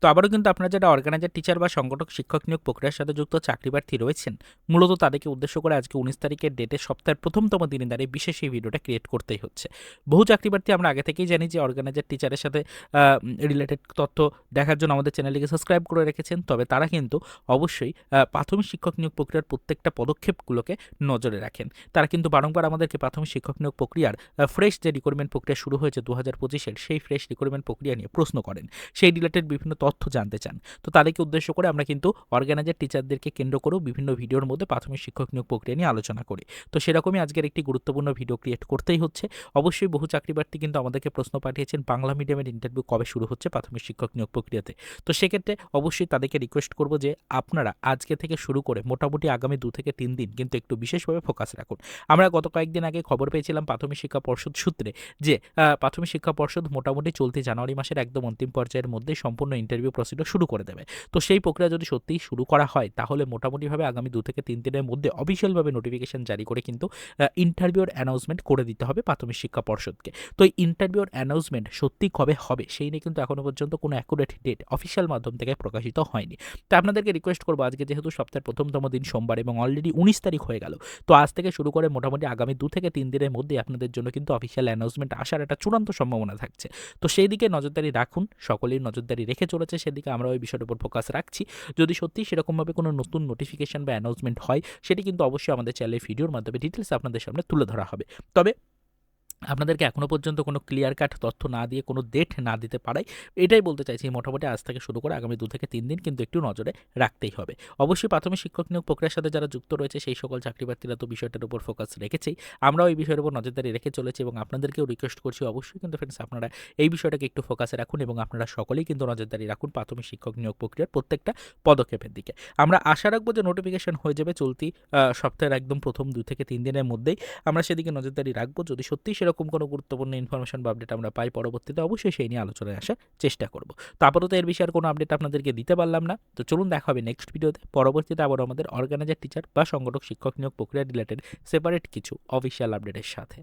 তো আবারও কিন্তু আপনারা যারা অর্গানাইজার টিচার বা সংগঠক, শিক্ষক নিয়োগ প্রক্রিয়ার সাথে যুক্ত, চাকরি প্রার্থী রয়েছেন, মূলত তাদেরকে উদ্দেশ্য করে আজকে উনিশ তারিখের ডেটে সপ্তাহের প্রথমতম দিনে দাঁড়িয়ে বিশেষ এই ভিডিওটা ক্রিয়েট করতেই হচ্ছে। বহু চাকরি প্রার্থী আমরা আগে থেকেই জানি যে অর্গানাইজার টিচারের সাথে রিলেটেড তথ্য দেখার জন্য আমাদের চ্যানেলটিকে সাবস্ক্রাইব করে রেখেছেন, তবে তারা কিন্তু অবশ্যই প্রাথমিক শিক্ষক নিয়োগ প্রক্রিয়ার প্রত্যেকটা পদক্ষেপগুলোকে নজরে রাখেন। তারা কিন্তু বারংবার আমাদেরকে প্রাথমিক শিক্ষক নিয়োগ প্রক্রিয়ার ফ্রেশ যে রিক্রুটমেন্ট প্রক্রিয়া শুরু হয়েছে দু হাজার পঁচিশের, সেই ফ্রেশ রিক্রুটমেন্ট প্রক্রিয়া নিয়ে প্রশ্ন করেন। সেই রিলেটেড বিভিন্ন তথ্য জানতে চান। তো তাদেরকে উদ্দেশ্য করে আমরা কিন্তু অর্গানাইজার টিচারদেরকে কেন্দ্র করেও বিভিন্ন ভিডিওর মধ্যে প্রাথমিক শিক্ষক নিয়োগ প্রক্রিয়া নিয়ে আলোচনা করি। তো সেরকমই আজকের একটি গুরুত্বপূর্ণ ভিডিও ক্রিয়েট করতেই হচ্ছে। অবশ্যই বহু চাকরি প্রার্থী কিন্তু আমাদেরকে প্রশ্ন পাঠিয়েছেন, বাংলা মিডিয়ামের ইন্টারভিউ কবে শুরু হচ্ছে প্রাথমিক শিক্ষক নিয়োগ প্রক্রিয়াতে? তো সেক্ষেত্রে অবশ্যই তাদেরকে রিকোয়েস্ট করব যে আপনারা আজকে থেকে শুরু করে মোটামুটি আগামী দু থেকে তিন দিন কিন্তু একটু বিশেষভাবে ফোকাস রাখুন। আমরা গত কয়েকদিন আগে খবর পেয়েছিলাম প্রাথমিক শিক্ষা পর্ষদ সূত্রে যে প্রাথমিক শিক্ষা পর্ষদ মোটামুটি চলতি জানুয়ারি মাসের একদম অন্তিম পর্যায়ের মধ্যে সম্পূর্ণ ইন্টারভিউ প্রসিডিওর শুরু করে দেবে। তো সেই প্রক্রিয়া যদি সত্যিই শুরু করা হয়, তাহলে মোটামুটিভাবে আগামী দু থেকে তিন দিনের মধ্যে অফিসিয়ালভাবে নোটিফিকেশন জারি করে কিন্তু ইন্টারভিউর অ্যানাউন্সমেন্ট করে দিতে হবে প্রাথমিক শিক্ষা পর্ষদকে। তো এই ইন্টারভিউর অ্যানাউন্সমেন্ট সত্যি কবে হবে, সেই নিয়ে কিন্তু এখনও পর্যন্ত কোনো অ্যাকুরেট ডেট অফিসিয়াল মাধ্যম থেকে প্রকাশিত হয়নি। তো আপনাদেরকে রিকোয়েস্ট করব, আজকে যেহেতু সপ্তাহের প্রথমতম দিন সোমবার এবং অলরেডি উনিশ তারিখ হয়ে গেল, তো আজ থেকে শুরু করে মোটামুটি আগামী দু থেকে তিন দিনের মধ্যে আপনাদের জন্য কিন্তু অফিসিয়াল অ্যানাউন্সমেন্ট আসার একটা চূড়ান্ত সম্ভাবনা থাকছে। তো সেই দিকে নজরদারি রাখুন, সকলেই নজরদারি রেখে চলেছে। সেদিকে আমরা ওই বিষয়টার উপর ফোকাস রাখছি। যদি সত্যি সেরকমভাবে কোনো নতুন নোটিফিকেশন বা অ্যানাউন্সমেন্ট হয়, সেটি কিন্তু অবশ্যই আমাদের চ্যানেলের ভিডিওর মাধ্যমে ডিটেলস আপনাদের সামনে তুলে ধরা হবে। তবে আপনাদেরকে এখনও পর্যন্ত কোনো ক্লিয়ার কাট তথ্য না দিয়ে, কোনো ডেট না দিতে পারাই এটাই বলতে চাইছি। মোটামুটি আজ থেকে শুরু করে আগামী দু থেকে তিন দিন কিন্তু একটু নজরে রাখতেই হবে। অবশ্যই প্রাথমিক শিক্ষক নিয়োগ প্রক্রিয়ার সাথে যারা যুক্ত রয়েছে, সেই সকল চাকরি প্রার্থীরা তো বিষয়টার উপর ফোকাস রেখেছেই। আমরাও এই বিষয়ের উপর নজরদারি রেখে চলেছি এবং আপনাদেরকেও রিকোয়েস্ট করছি অবশ্যই কিন্তু ফ্রেন্ডস আপনারা এই বিষয়টাকে একটু ফোকাসে রাখুন এবং আপনারা সকলেই কিন্তু নজরদারি রাখুন প্রাথমিক শিক্ষক নিয়োগ প্রক্রিয়ার প্রত্যেকটা পদক্ষেপের দিকে। আমরা আশা রাখব যে নোটিফিকেশন হয়ে যাবে চলতি সপ্তাহের একদম প্রথম দু থেকে তিন দিনের মধ্যেই। আমরা সেদিকে নজরদারি রাখব। যদি সত্যিই সেরকম কোনো গুরুত্বপূর্ণ ইনফরমেশন বা আপডেট আমরা পাই পরবর্তীতে অবশ্যই সেই নিয়ে আলোচনায় আসার চেষ্টা করব। তো আপাতত এর বিষয়ে আর কোনো আপডেট আপনাদেরকে দিতে পারলাম না। তো চলুন দেখা হবে নেক্সট ভিডিওতে পরবর্তীতে আবার আমাদের অর্গানাইজার টিচার বা সংগঠক, শিক্ষক নিয়োগ প্রক্রিয়া রিলেটেড সেপারেট কিছু অফিসিয়াল আপডেটের সাথে।